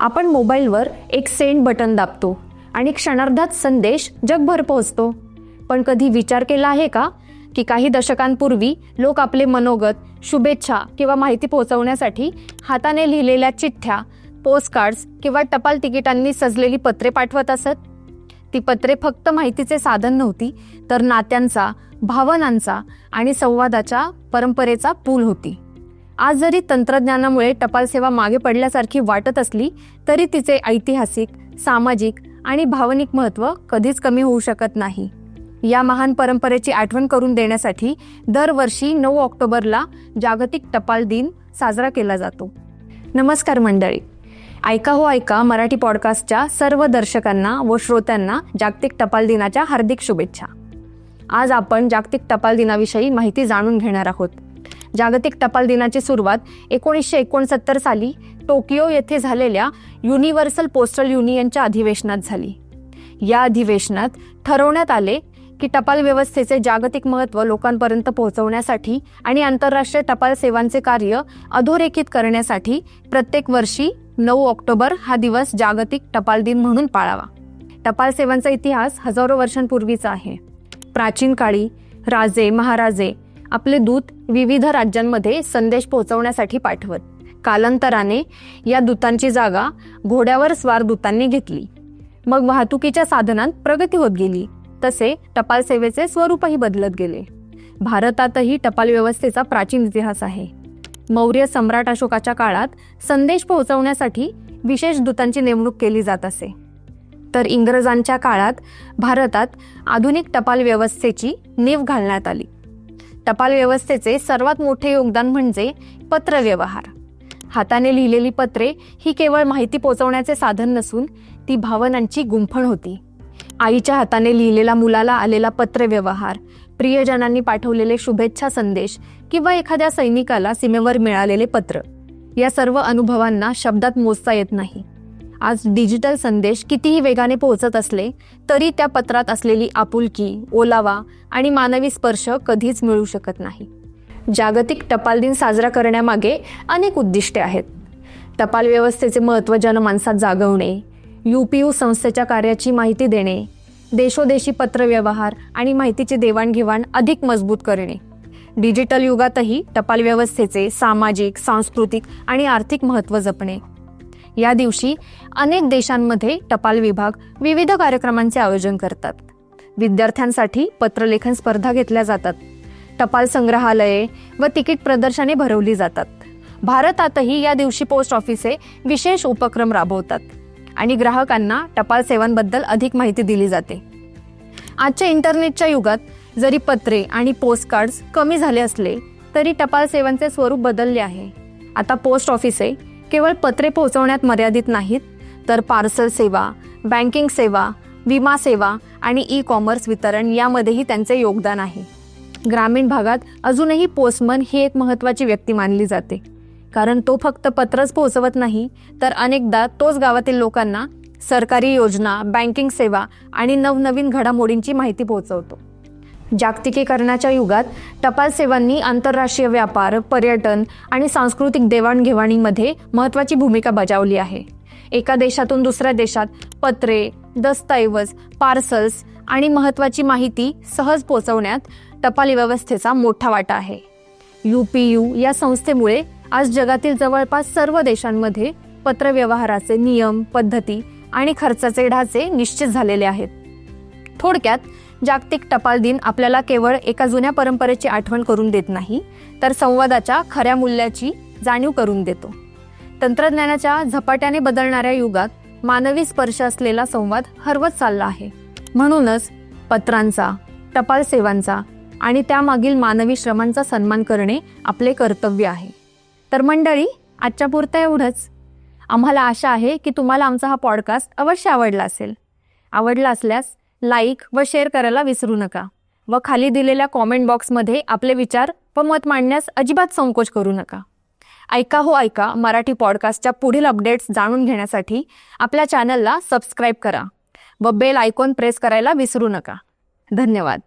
आपण मोबाईलवर एक सेंड बटन दाबतो आणि क्षणार्धात संदेश जगभर पोहोचतो. पण कधी विचार केला आहे का? की काही दशकांपूर्वी लोक आपले मनोगत शुभेच्छा किंवा माहिती पोहोचवण्यासाठी हाताने लिहिलेल्या चिठ्ठ्या पोस्टकार्ड्स किंवा टपाल तिकिटांनी सजलेली पत्रे पाठवत असत? ती पत्रे फक्त माहितीचे साधन नव्हती तर नात्यांचा भावनांचा आणि संवादाच्या परंपरेचा पूल होती. आज जरी तंत्रज्ञानामुळे टपाल सेवा मागे पडल्यासारखी वाटत असली तरी तिचे ऐतिहासिक सामाजिक आणि भावनिक महत्त्व कधीच कमी होऊ शकत नाही. या महान परंपरेची आठवण करून देण्यासाठी दरवर्षी नऊ ऑक्टोबरला जागतिक टपाल दिन साजरा केला जातो. नमस्कार मंडळी. ऐका हो ऐका मराठी पॉडकास्टच्या सर्व दर्शकांना व श्रोत्यांना जागतिक टपाल दिनाच्या हार्दिक शुभेच्छा. आज आपण जागतिक टपाल दिनाविषयी माहिती जाणून घेणार आहोत. जागतिक टपाल दिनाची सुरुवात एकोणीसशे एकोणसत्तर साली टोकियो येथे झालेल्या युनिव्हर्सल पोस्टल युनियनच्या अधिवेशनात झाली. या अधिवेशनात ठरवण्यात आले की टपाल व्यवस्थेचे जागतिक महत्त्व लोकांपर्यंत पोहोचवण्यासाठी आणि आंतरराष्ट्रीय टपाल सेवांचे कार्य अधोरेखित करण्यासाठी प्रत्येक वर्षी नऊ ऑक्टोबर हा दिवस जागतिक टपाल दिन म्हणून पाळावा. टपाल सेवांचा इतिहास हजारो वर्षांपूर्वीचा आहे. प्राचीन काळी राजे महाराजे आपले दूत विविध राज्यांमध्ये संदेश पोहोचवण्यासाठी पाठवत. कालांतराने या दूतांची जागा घोड्यावर स्वार दूतांनी घेतली. मग वाहतुकीच्या साधनांत प्रगती होत गेली. तसे टपाल सेवेचे स्वरूपही बदलत गेले. भारतातही टपाल व्यवस्थेचा प्राचीन इतिहास आहे. मौर्य सम्राट अशोकाच्या काळात संदेश पोहोचवण्यासाठी विशेष दूतांची नेमणूक केली जात असे. तर इंग्रजांच्या काळात भारतात आधुनिक टपाल व्यवस्थेची नीव घालण्यात आली. टपाल व्यवस्थेचे सर्वात मोठे योगदान म्हणजे पत्रव्यवहार. हाताने लिहिलेली पत्रे ही केवळ माहिती पोचवण्याचे साधन नसून ती भावनांची गुंफण होती. आईच्या हाताने लिहिलेला मुलाला आलेला पत्रव्यवहार प्रियजनांनी पाठवलेले शुभेच्छा संदेश किंवा एखाद्या सैनिकाला सीमेवर मिळालेले पत्र या सर्व अनुभवांना शब्दात मोजता येत नाही. आज डिजिटल संदेश कितीही वेगाने पोहोचत असले तरी त्या पत्रात असलेली आपुलकी ओलावा आणि मानवी स्पर्श कधीच मिळू शकत नाही. जागतिक टपाल दिन साजरा करण्यामागे अनेक उद्दिष्टे आहेत. टपाल व्यवस्थेचे महत्त्व जनमानसात जागवणे यू पी यू संस्थेच्या कार्याची माहिती देणे देशोदेशी पत्रव्यवहार आणि माहितीची देवाणघेवाण अधिक मजबूत करणे. डिजिटल युगातही टपाल व्यवस्थेचे सामाजिक सांस्कृतिक आणि आर्थिक महत्त्व जपणे. या दिवशी अनेक देशांमध्ये टपाल विभाग विविध कार्यक्रमांचे आयोजन करतात. विद्यार्थ्यांसाठी पत्रलेखन स्पर्धा घेतल्या जातात. टपाल संग्रहालये व तिकीट प्रदर्शने भरवली जातात. भारतातही या दिवशी पोस्ट ऑफिसे विशेष उपक्रम राबवतात आणि ग्राहकांना टपाल सेवांबद्दल अधिक माहिती दिली जाते. आजच्या इंटरनेटच्या युगात जरी पत्रे आणि पोस्टकार्ड्स कमी झाले असले तरी टपाल सेवांचे स्वरूप बदलले आहे. आता पोस्ट ऑफिसे केवळ पत्रे पोहोचवण्यात मर्यादित नाहीत तर पार्सल सेवा बँकिंग सेवा विमा सेवा आणि ई कॉमर्स वितरण यामध्येही त्यांचे योगदान आहे. ग्रामीण भागात अजूनही पोस्टमन ही एक महत्त्वाची व्यक्ती मानली जाते. कारण तो फक्त पत्रच पोहोचवत नाही तर अनेकदा तोच गावातील लोकांना सरकारी योजना बँकिंग सेवा आणि नवनवीन घडामोडींची माहिती पोहोचवतो. जागतिकीकरणाच्या युगात टपाल सेवांनी आंतरराष्ट्रीय व्यापार पर्यटन आणि सांस्कृतिक देवाणघेवाणीमध्ये महत्त्वाची भूमिका बजावली आहे. एका देशातून दुसऱ्या देशात पत्रे दस्तऐवज पार्सल्स आणि महत्त्वाची माहिती सहज पोचवण्यात टपाल व्यवस्थेचा मोठा वाटा आहे. यू पी यू या संस्थेमुळे आज जगातील जवळपास सर्व देशांमध्ये पत्रव्यवहाराचे नियम पद्धती आणि खर्चाचे ढाचे निश्चित झालेले आहेत. थोडक्यात जागतिक टपाल दिन आपल्याला केवळ एका जुन्या परंपरेची आठवण करून देत नाही तर संवादाच्या खऱ्या मूल्याची जाणीव करून देतो. तंत्रज्ञानाच्या झपाट्याने बदलणाऱ्या युगात मानवी स्पर्श असलेला संवाद हरवत चालला आहे. म्हणूनच पत्रांचा टपाल सेवांचा आणि त्यामागील मानवी श्रमांचा सन्मान करणे आपले कर्तव्य आहे. तर मंडळी आजच्या पुरतं एवढंच. आम्हाला आशा आहे की तुम्हाला आमचा हा पॉडकास्ट अवश्य आवडला असेल. आवडला असल्यास लाईक व शेअर करायला विसरू नका व खाली दिलेल्या कॉमेंट बॉक्समध्ये आपले विचार व मत मांडण्यास अजिबात संकोच करू नका. ऐका हो ऐका मराठी पॉडकास्टच्या पुढील अपडेट्स जाणून घेण्यासाठी आपल्या चॅनलला सबस्क्राईब करा व बेल आयकॉन प्रेस करायला विसरू नका. धन्यवाद.